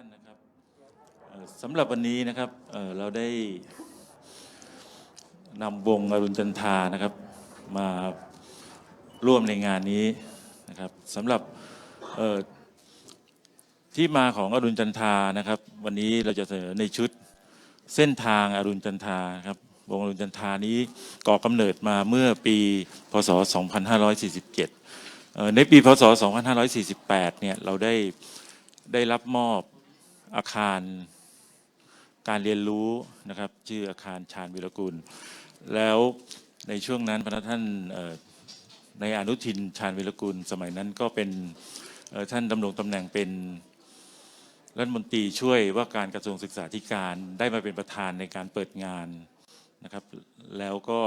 ท่านนะครับสำหรับวันนี้นะครับเราได้นำวงอรุณจันทานะครับ มาร่วมในงานนี้นะครับสำหรับที่มาของอรุณจันทานะครับ วันนี้เราจะเสนอในชุดเส้นทางอรุณจันทาครับวงอรุณจันทานี้ก่อกำเนิดมาเมื่อปีพศ 2547ในปีพศ 2548 เนี่ยเราได้ได้รับมอบ อาคารการเรียนรู้นะครับชื่ออาคารชาญวิรกุล แล้วในช่วงนั้นพระท่านในอนุทินชาญวิรกุล สมัยนั้นก็เป็นท่านดำรงตำแหน่งเป็นรัฐมนตรีช่วยว่าการกระทรวงศึกษาธิการได้มาเป็นประธานในการเปิดงานนะครับ แล้วก็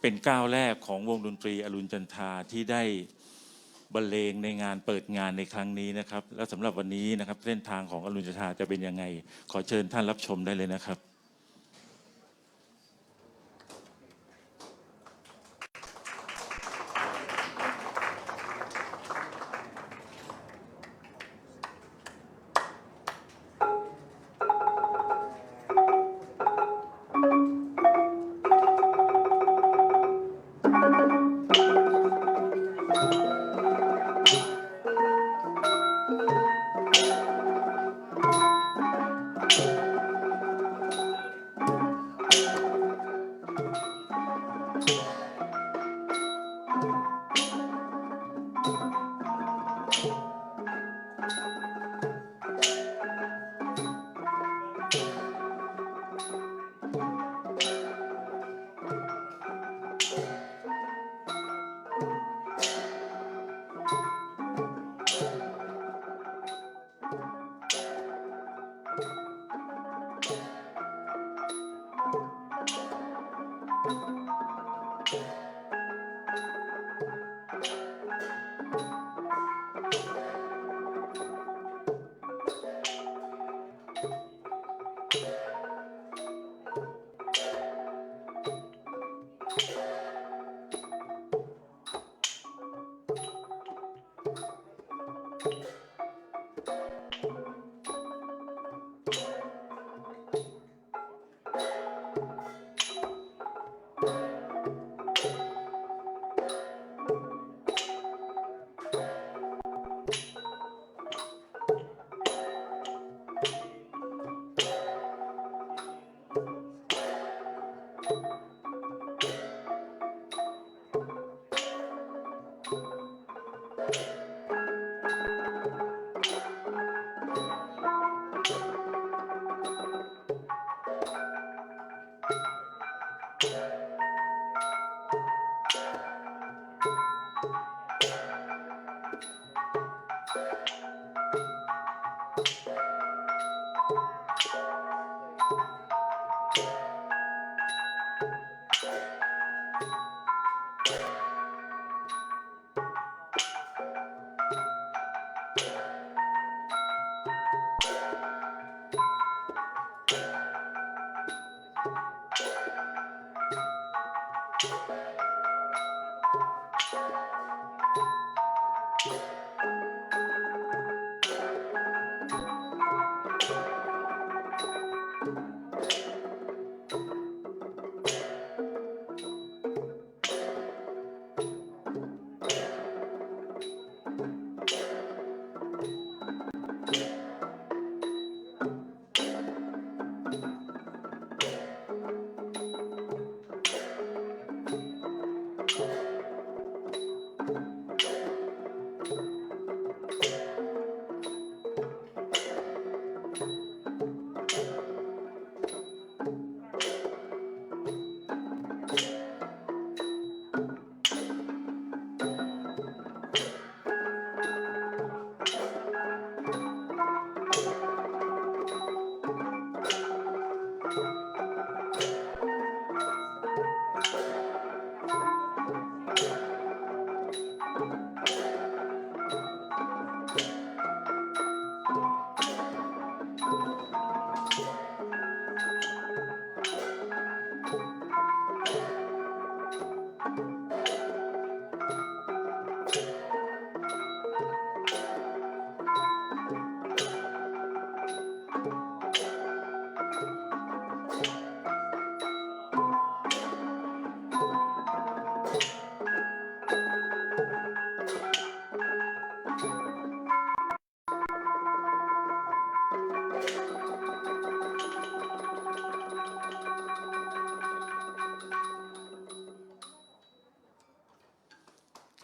เป็นก้าวแรกของวงดนตรีอรุณจันทราที่ได้ บรรเลงในงานเปิดงานในครั้งนี้นะครับ และสำหรับวันนี้นะครับ เส้นทางของอรุณจันทราจะเป็นยังไง ขอเชิญท่านรับชมได้เลยนะครับ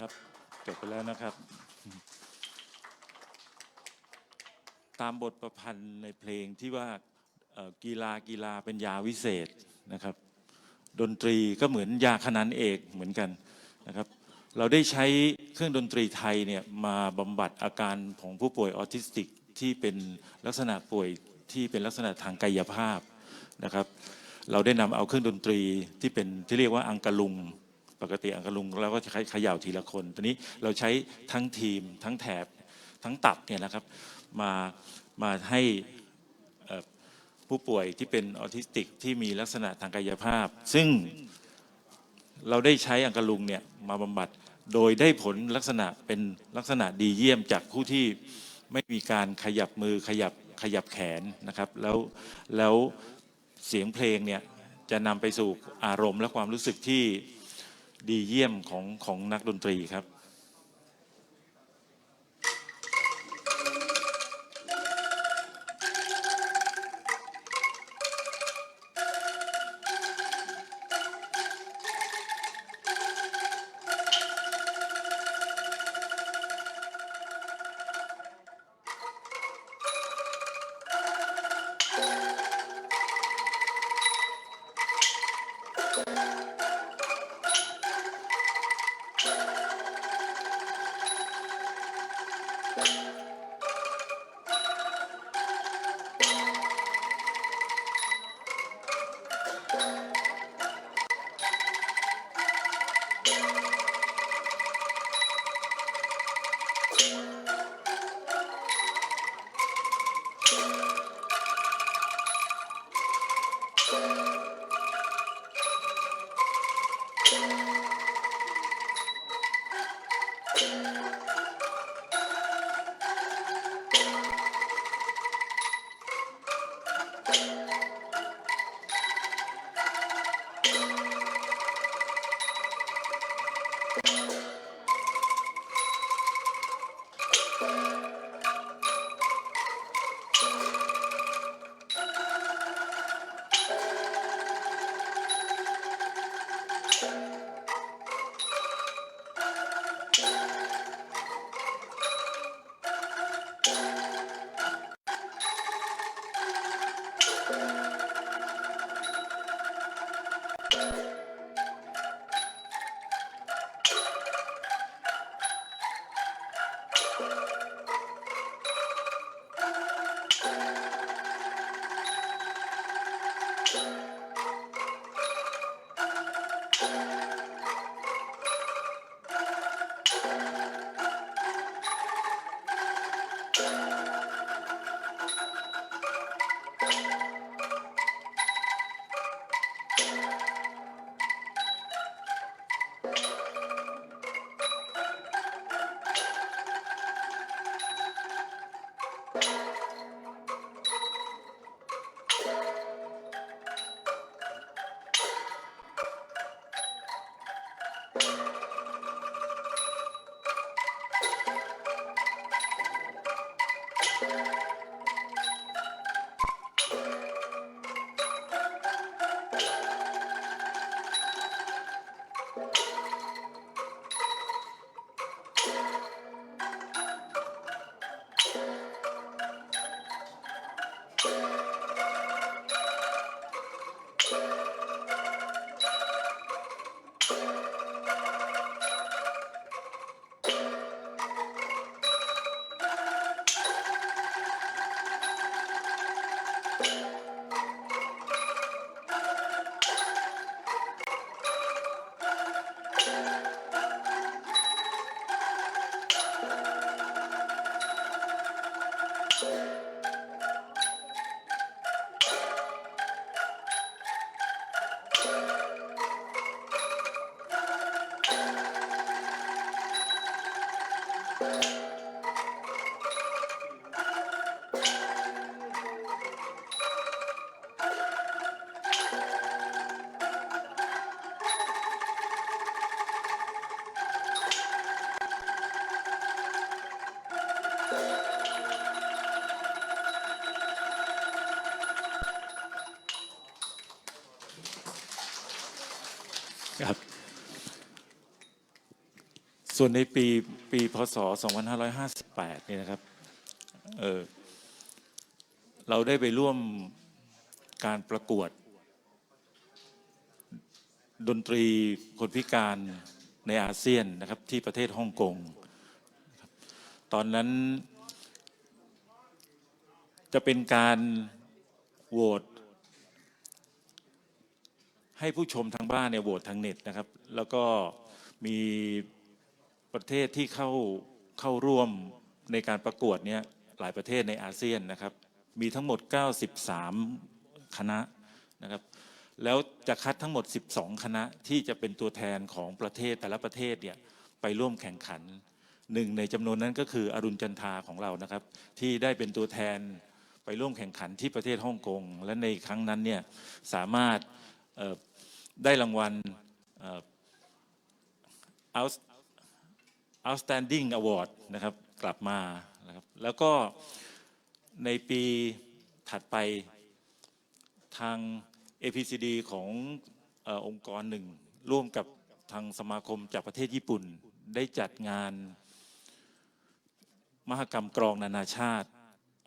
ครับจบไปแล้วนะครับ ตามบทประพันธ์ในเพลงที่ว่ากีฬากีฬาเป็นยาวิเศษนะครับ ดนตรีก็เหมือนยาขนานเอกเหมือนกันนะครับ เราได้ใช้เครื่องดนตรีไทยเนี่ยมาบำบัดอาการของผู้ป่วยออทิสติกที่เป็นลักษณะป่วยที่เป็นลักษณะทางกายภาพนะครับ เราได้นำเอาเครื่องดนตรีที่เป็นที่เรียกว่าอังกะลุง ปกติอังกะลุงเราก็จะขย่าทีละคน ตอนนี้เราใช้ทั้งทีม ทั้งแถบ ทั้งตับเนี่ยนะครับ มา มาให้ผู้ป่วยที่เป็นออทิสติกที่มีลักษณะทางกายภาพ ซึ่งเราได้ใช้อังกะลุงเนี่ยมาบำบัด โดยได้ผลลักษณะเป็นลักษณะดีเยี่ยมจากผู้ที่ไม่มีการขยับมือขยับขยับแขนนะครับ แล้วแล้วเสียงเพลงเนี่ยจะนำไปสู่อารมณ์และความรู้สึกที่ ดีเยี่ยมของของนักดนตรีครับ ส่วนในปีปีพศ 2558นี่นะครับเออเราได้ไปร่วมการประกวด ดนตรีคนพิการในอาเซียนนะครับที่ประเทศฮ่องกง ตอนนั้นจะเป็นการโหวตให้ผู้ชมทางบ้านเนี่ยโหวตทางเน็ตนะครับ แล้วก็มี ประเทศที่เข้าเข้าร่วมในการประกวดเนี่ยหลายประเทศในอาเซียนนะครับ มีทั้งหมด 93 คณะนะครับ แล้วจะคัดทั้งหมด 12 คณะที่จะเป็นตัวแทนของประเทศแต่ละประเทศเนี่ยไปร่วมแข่งขันหนึ่งในจำนวนนั้นก็คืออรุณจันทาของเรานะครับ ที่ได้เป็นตัวแทนไปร่วมแข่งขันที่ประเทศฮ่องกงและในครั้งนั้นเนี่ยสามารถได้รางวัลเอ่อ Out- outstanding award นะครับกลับมานะครับแล้วก็ในปีถัดไปทาง APCD ของอองค์กรหนึ่ง ร่วมกับทางสมาคมจากประเทศญี่ปุ่น ได้จัดงานมหกรรมกรองนานาชาติ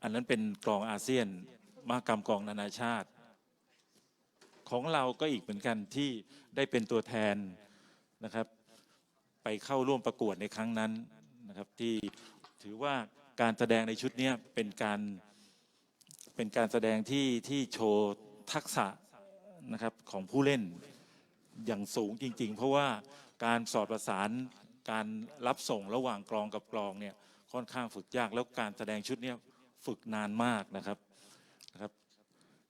อันนั้นเป็นกรองอาเซียน มหกรรมกรองนานาชาติ ของเราก็อีกเหมือนกันที่ได้เป็นตัวแทนนะครับ ไปเข้าร่วมประกวดในครั้งนั้นนะครับที่ถือว่าการแสดงในชุดนี้เป็นการเป็นการแสดงที่ที่โชว์ทักษะนะครับของผู้เล่นอย่างสูงจริง ๆ เพราะว่าการสอดประสานการรับส่งระหว่างกลองกับกลองเนี่ยค่อนข้างฝึกยากแล้วการแสดงชุดนี้ฝึกนานมากนะครับนะครับ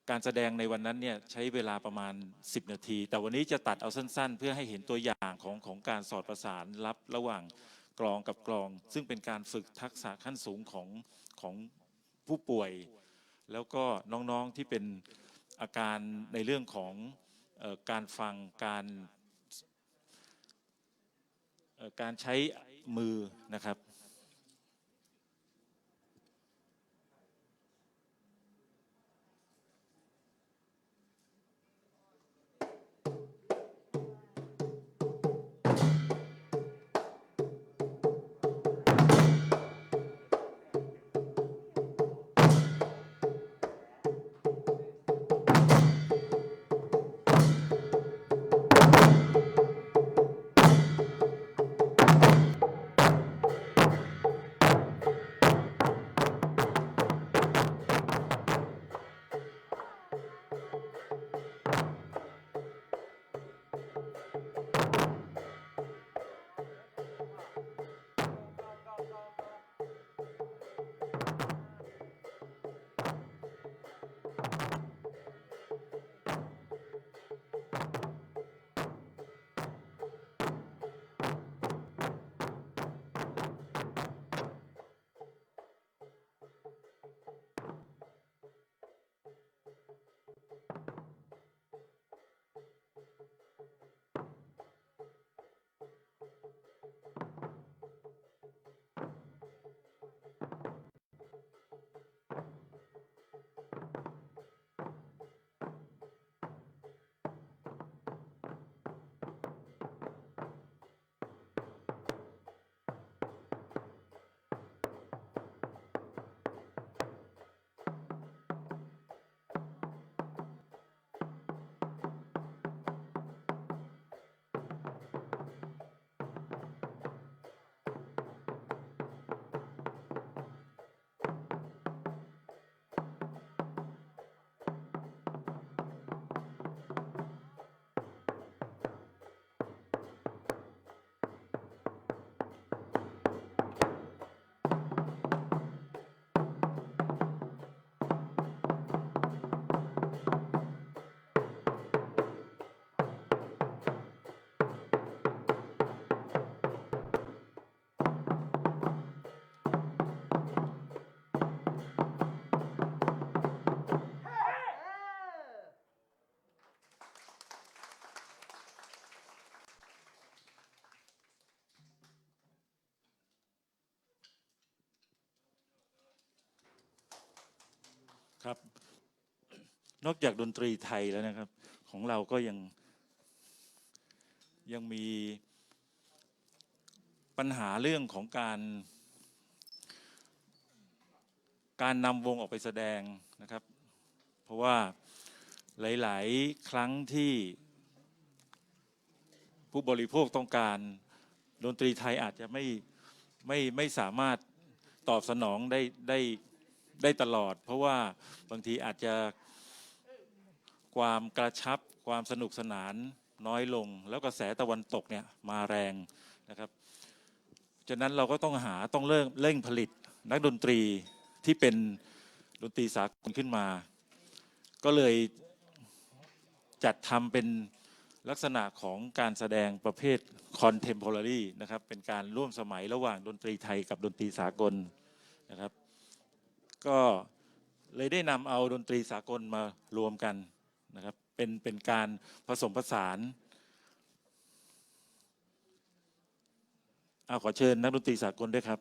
การแสดงในวันนั้นเนี่ยใช้เวลาประมาณ 10 นาที แต่วันนี้จะตัดเอาสั้น ๆ เพื่อให้เห็นตัวอย่างของของการสอดประสานรับระหว่างกลองกับกลอง ซึ่งเป็นการฝึกทักษะขั้นสูงของของผู้ป่วย แล้วก็น้องๆที่เป็นอาการในเรื่องของออการฟังการการใช้มือนะครับ ครับ นอกจากดนตรีไทยแล้วนะครับ ของเราก็ยังยังมีปัญหาเรื่องของการ การนำวงออกไปแสดงนะครับ เพราะว่าหลาย ๆ ครั้งที่ผู้บริโภคต้องการดนตรีไทยอาจจะไม่ไม่ไม่สามารถตอบสนองได้ได้ ได้ตลอด เพราะว่าบางทีอาจจะความกระชับความสนุกสนานน้อยลง แล้วกระแสตะวันตกเนี่ยมาแรงนะครับฉะนั้นเราก็ต้องหาต้องเร่งเร่งผลิตนักดนตรีที่เป็นดนตรีสากลขึ้นมา ก็เลยจัดทำเป็นลักษณะของการแสดงประเภท contemporary นะครับเป็นการร่วมสมัยระหว่างดนตรีไทยกับดนตรีสากลนะครับ ก็เลยได้นำเอาดนตรีสากลมารวมกันนะครับเป็นเป็นการผสมผสานเอาขอเชิญนักดนตรีสากลด้วยครับ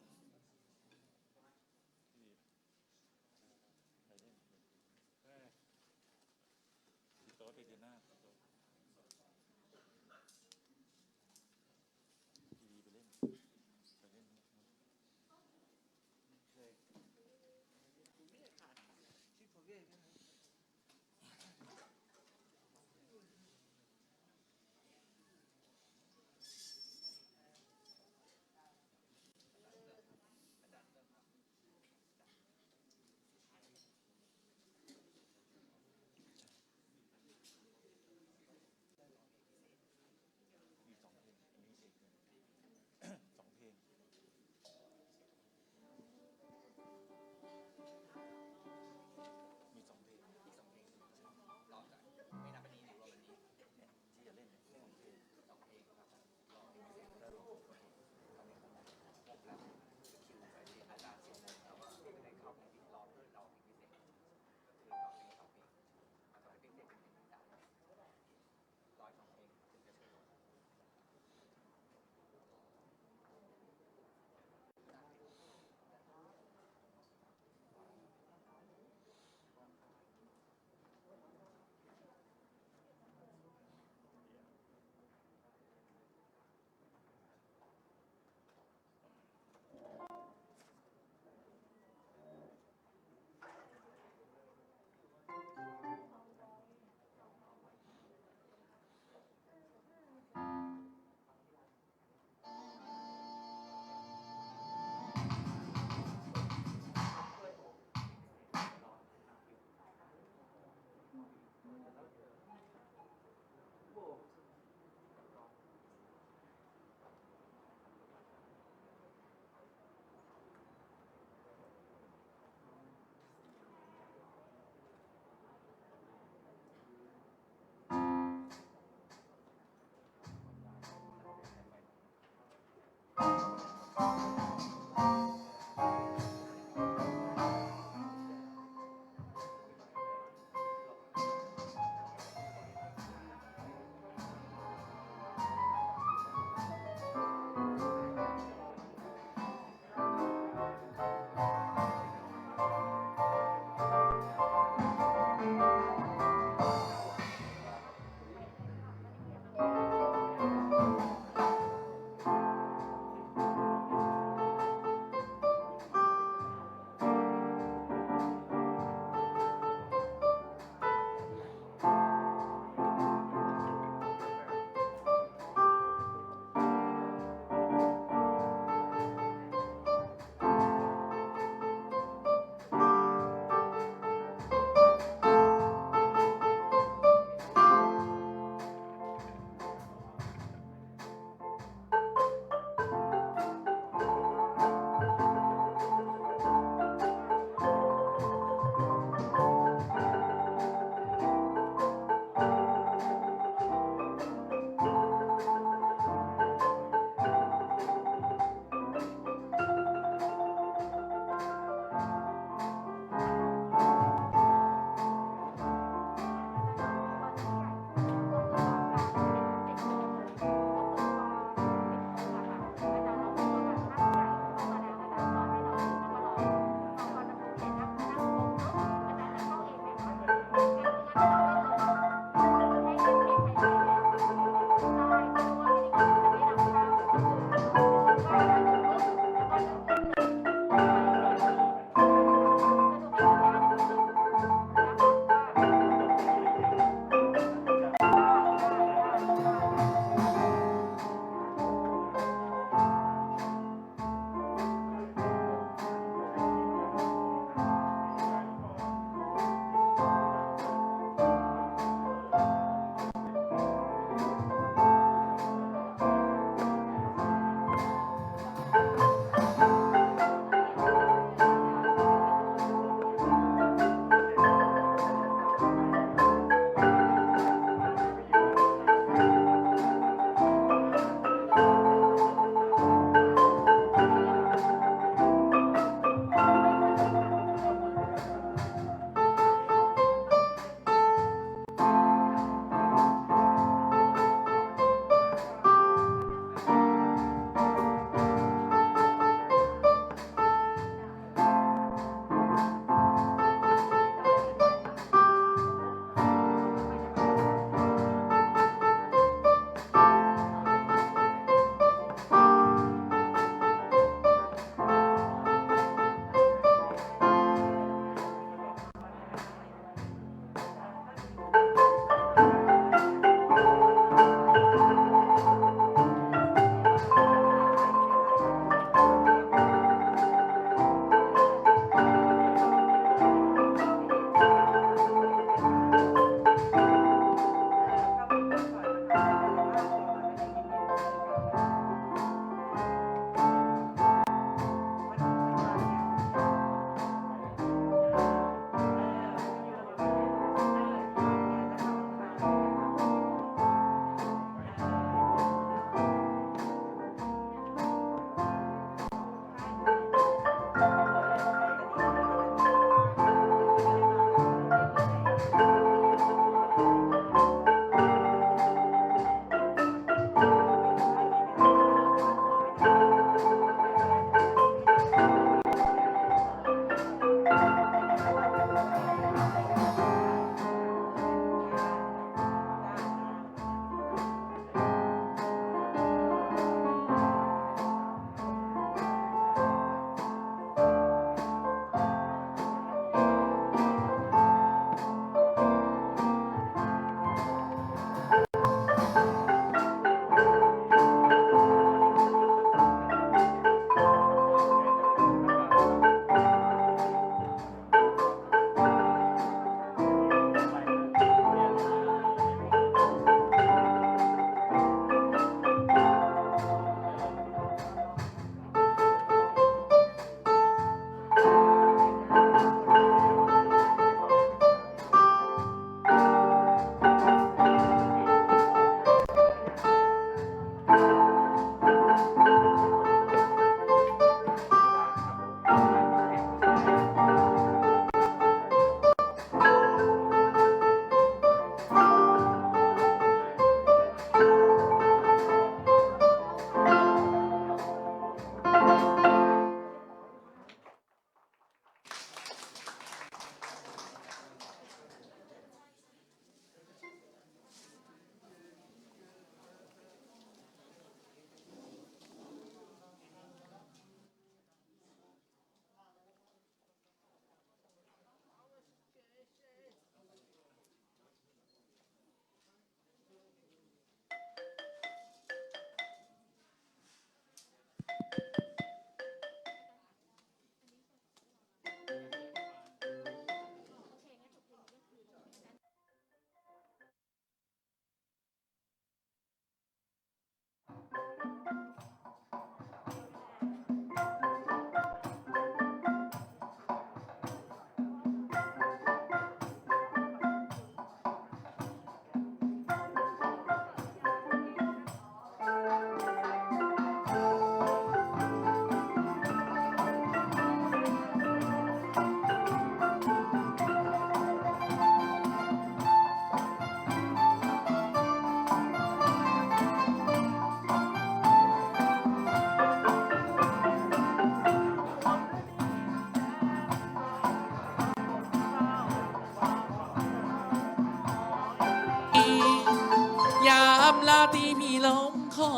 ำลาตีพี่ลมคอ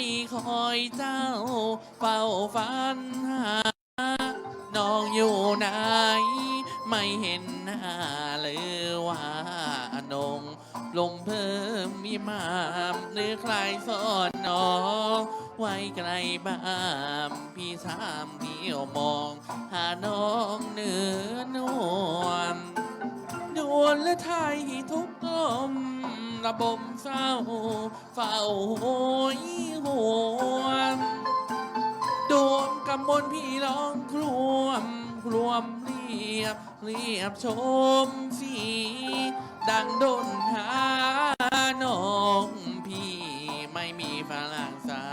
ยคอยเจ้า เฝ้าฝันหา น้องอยู่ไหน ไม่เห็นหน้าเลยว่านงลมเพิ่มมีมามหรือใครสอนน้อง ไว้ไกลบ้ามพี่สามเที่ยวมอง หาน้องเหนือนวลดวนและไทยทุกลม ระบมเศร้าเฝ้าโหยหวนดวงกำบลพี่ร้องครวมครวมเรียบเรียบชมสี ดังดนหาน้องพี่ไม่มีฝรั่งษา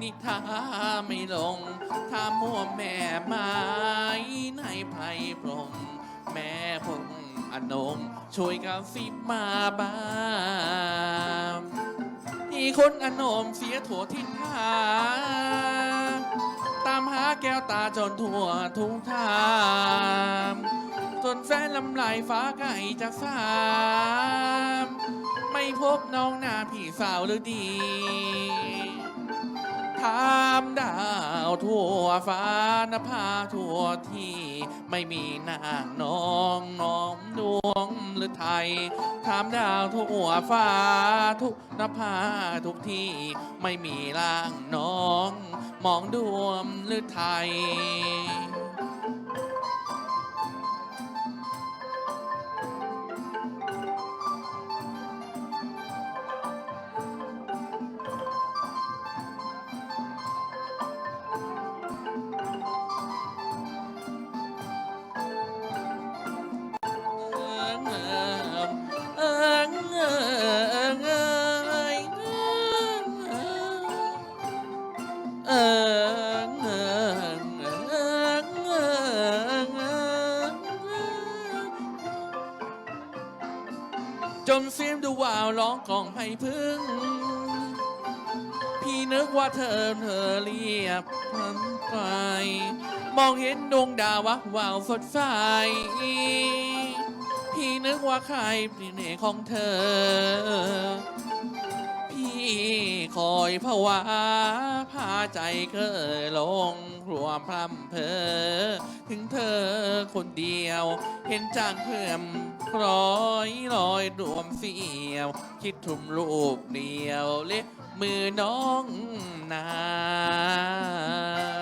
นิทาไม่ลง ถ้ามัวแม่ไม้ในไพรพรมแม่พง อนง ช่วยกระซิบมาบ้างที่คนอนมเสียถั่วทินทางตามหาแก้วตาจนทั่วทุกทางจนแฟนลำลายฟ้าไก่จะสาม ไม่พบน้องหน้าพี่สาวหรือดีถามดาวทั่วฟ้านภาทั่วที่ ไม่มีนางน้องน้องดวงหรือไทยถามดาวทั่วฟ้าทุกนภาทุกที่ไม่มีร่างน้อง มองดวงหรือไทยาวร้องของให้พึ่ง พี่นึกว่าเธอเธอเรียบพันไป มองเห็นดวงดาววับวาวสดใส พี่นึกว่าใครเป็นเอกของเธอ พี่คอยภาวะพาใจเกอลงรวมพรำเพอ ถึงเธอคนเดียวเห็นจางเพื่อม ร้อยลอยรวมเสียว คิดทุมรูปเดียวเล็บมือน้องนาง